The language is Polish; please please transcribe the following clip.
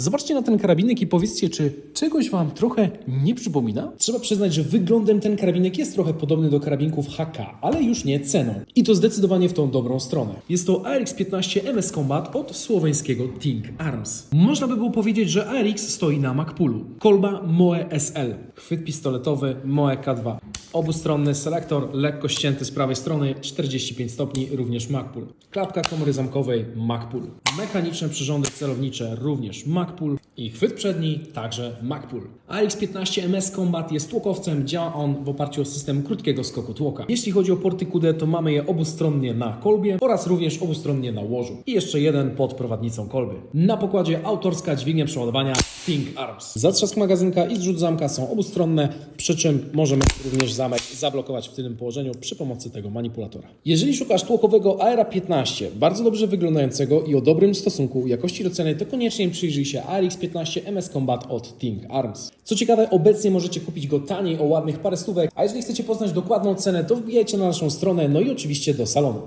Zobaczcie na ten karabinek i powiedzcie, czy czegoś Wam trochę nie przypomina? Trzeba przyznać, że wyglądem ten karabinek jest trochę podobny do karabinków HK, ale już nie ceną. I to zdecydowanie w tą dobrą stronę. Jest to ARX-15 MS Combat od słoweńskiego Think Arms. Można by było powiedzieć, że ARX stoi na MacPulu. Kolba Moe SL, chwyt pistoletowy Moe K2. Obustronny selektor, lekko ścięty z prawej strony, 45 stopni, również MacPul. Klapka komory zamkowej, MacPul. Mechaniczne przyrządy celownicze, również MacPul. I chwyt przedni, także MacPul. AX15 MS Combat jest tłokowcem, działa on w oparciu o system krótkiego skoku tłoka. Jeśli chodzi o porty QD, to mamy je obustronnie na kolbie oraz również obustronnie na łożu. I jeszcze jeden pod prowadnicą kolby. Na pokładzie autorska dźwignia przeładowania Think Arms. Zatrzask magazynka i zrzut zamka są obustronne, przy czym możemy również zamek zablokować w tylnym położeniu przy pomocy tego manipulatora. Jeżeli szukasz tłokowego Aera 15, bardzo dobrze wyglądającego i o dobrym stosunku jakości do ceny, to koniecznie przyjrzyj się ARX 15 MS Combat od Think Arms. Co ciekawe, obecnie możecie kupić go taniej o ładnych parę stówek, a jeżeli chcecie poznać dokładną cenę, to wbijajcie na naszą stronę, no i oczywiście do salonu.